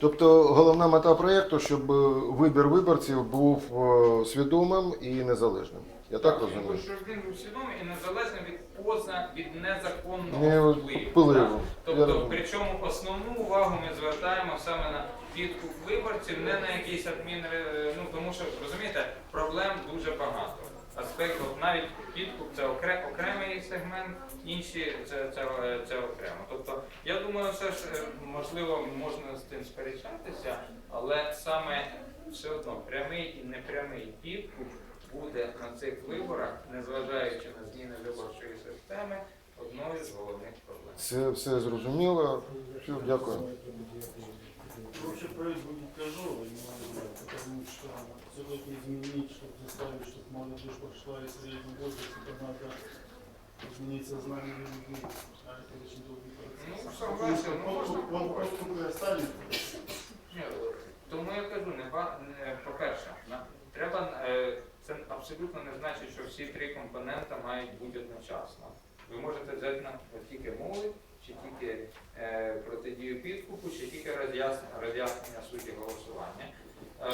Тобто головна мета проєкту, щоб е, вибір виборців був е, свідомим і незалежним. Я так розумію? Щоб він був свідомий і незалежний від поза від незаконного впливу. Я Тобто, причому основну увагу ми звертаємо саме на підкуп виборців, не на якийсь адмін, е, ну тому що розумієте, проблем дуже багато. Аспект, от навіть підкуп це окре- окремий сегмент, інші це, це, е, це окремо. Тобто, я думаю, все ж е, можливо можна з тим сперечатися, але саме все одно прямий і непрямий підкуп буде на цих виборах, незважаючи на зміни виборчої системи, одною з головних проблем. Це все зрозуміло. Все, дякую. Вообще проект будет тяжелый, но, потому что все-таки изменить, чтобы заставить, чтобы молодежь пошла из среднего возраста, это надо а это очень долгий процесс. Ну, согласен, ну, можно Он- Он просто останется. Ні, Тому я кажу, не ба- не- по-перше, на- треба е, це абсолютно не значить, що всі три компонента мають бути одночасно. Ви можете взяти на от тільки молодь, чи тільки е, протидію підкупу, чи тільки роз'яснення, роз'яснення суті голосування. Е,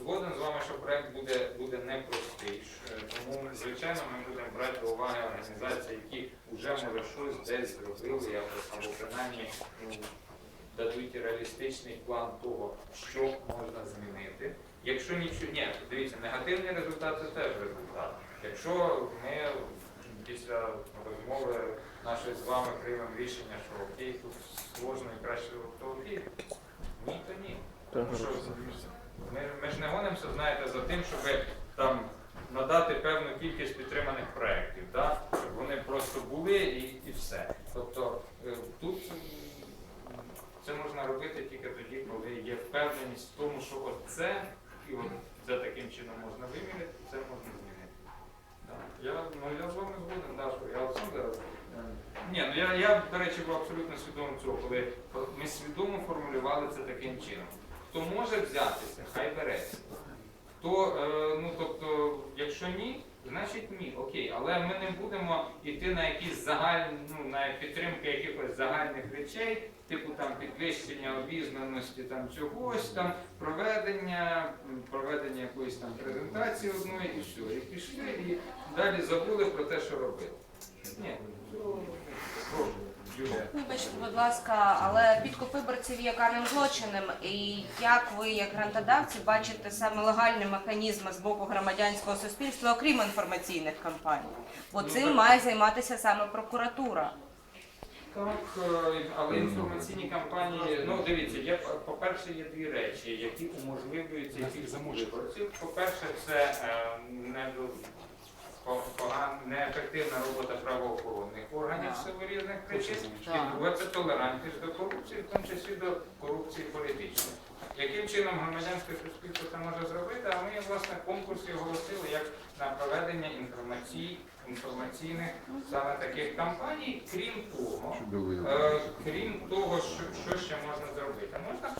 згоден з вами, що проект буде, буде непростий. Е, Тому, звичайно, ми будемо брати до уваги організації, які вже може щось десь зробили, або, або принаймні ну, дадуть реалістичний план того, що можна змінити. Якщо нічого, ні, дивіться, негативний результат це теж результат. Якщо ми після розмови нашої з вами приймемо рішення, що окей, тут сложно і краще, то окей. Ні, то ні. Тому що ми, ми ж не гонимося, знаєте, за тим, щоб там надати певну кількість підтриманих проєктів, да? щоб вони просто були і, і все. Тобто е, тут це можна робити тільки тоді, коли є впевненість в тому, що от це і от це таким чином можна виміряти, це можна змінити. Да. Я, ну, я з вами згоден, да, що я сам зараз. Ні, ну я, я, до речі, був абсолютно свідомим цього, коли ми свідомо формулювали це таким чином. Хто може взятися, хай береться. Хто, е, ну тобто, якщо ні, значить ні, окей. Але ми не будемо йти на якісь загальні, ну, на підтримки якихось загальних речей, типу там підвищення обізнаності там чогось, там проведення, проведення якоїсь там презентації одної і все. І пішли, і далі забули про те, що робити. Ні, прошу. Вибачте, будь ласка, але підкуп виборців є карним злочином. І як ви, як грантодавці, бачите саме легальні механізми з боку громадянського суспільства, окрім інформаційних кампаній? Бо Ну, цим має займатися саме прокуратура. Так, е, але інформаційні кампанії, ну дивіться, є по-перше, є дві речі, які уможливлюють цей виборців. По-перше, це е, недо- по- поган- неефективна робота правоохоронних органів силу різних причин. І друге це толерантність до корупції, в тому числі до корупції політичної. Яким чином громадянське суспільство це може зробити? А ми власне конкурс оголосили як на проведення інформацій, інформаційних саме таких кампаній. Крім того, Е, Крім того, що, що ще можна зробити, можна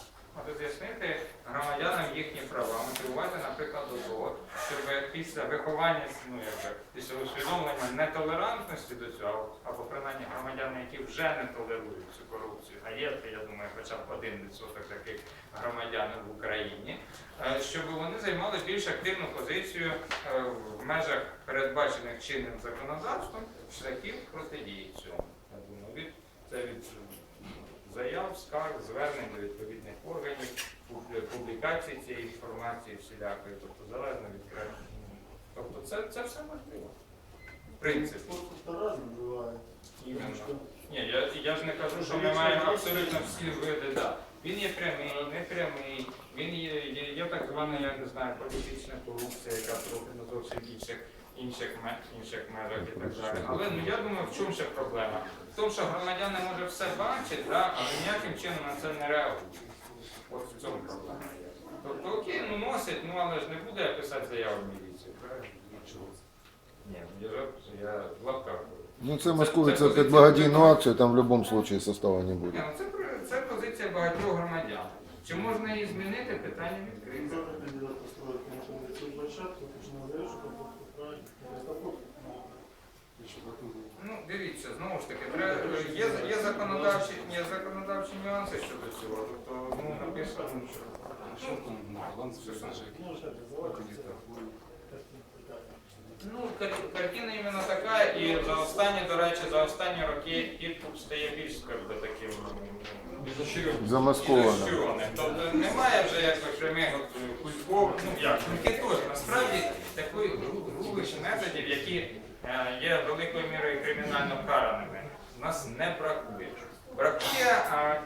роз'яснити громадянам їхні права, мотивувати, наприклад, до того, щоб після виховання, ну якби після усвідомлення нетолерантності до цього, або принаймні громадяни, які вже не толерують цю корупцію, а є, я думаю, хоча б один відсоток таких громадян в Україні, е, щоб вони займали більш активну позицію е, в межах передбачених чинним законодавством шляхів протидії цьому. Я думаю, від це від заяв, скарг, звернень до пуб- публікації цієї інформації всілякої, тобто залежно від краю. Тобто це, це все можливо. В принципі. Ні, я, я ж не кажу, що ми маємо абсолютно всі види. Да. Він є прямий, непрямий, він є, є, є так звана, я не знаю, політична корупція, яка трохи на зовсім інших, інших, інших межах і так далі. Але ну, я думаю, в чому ще проблема? В тому, що громадяни може все бачать, да, але ніяким чином на це не реагують. От в цьому проблема. Тобто, окей, ну носять, ну але ж не буде я писати заяву в міліцію, правильно? Ні, ну, я жарт, я в лапках. говорю. Ну це маскується під благодійну акцію, там в будь-якому випадку состава не Ні, буде. ну це, про- це позиція багатьох громадян. Чи можна її змінити? Питання відкрите. завтра кандидат построит, конечно, на площадку, ты же назовешь, что это правильно. Это вот, ну, Ну, дивіться, знову ж таки, треба, є, є, законодавчі, є законодавчі нюанси щодо цього. Тобто, ну, написано, що що там на балансі Що лежить? Ну. Ну, кар- картина іменно така, і за останні, до речі, за останні роки підкуп стає більш якби, таким м, Замаскованим. Тобто немає вже якби прямих от, кулькових, ну як, кульки теж, насправді гру- грубих методів, які е, є великою мірою кримінально караними, у нас не бракує. Бракує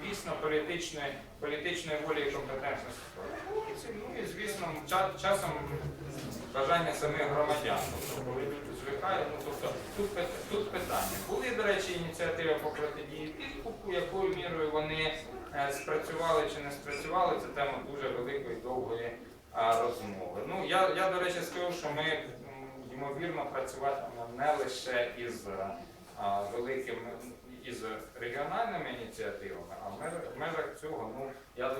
дійсно політичної, політичної волі і компетентності. Ну і звісно, ча- часом бажання самих громадян. Тобто, коли люди звикають, ну тобто тут, тут питання. Були, до речі, ініціативи по протидії підкупу, якою мірою вони е, спрацювали чи не спрацювали, це тема дуже великої довгої розмови. Ну я, я до речі скажу, що ми ймовірно працюватимемо не лише із а, великими із регіональними ініціативами, а в межах- в межах цього, ну я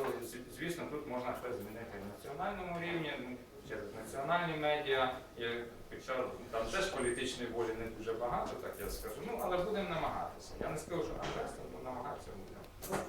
звісно, тут можна щось змінити на національному рівні, ну, через національні медіа, Я, хоча там теж політичної волі не дуже багато, так я скажу. Ну але будемо намагатися. Я не скажу, що вести, але намагатися будемо.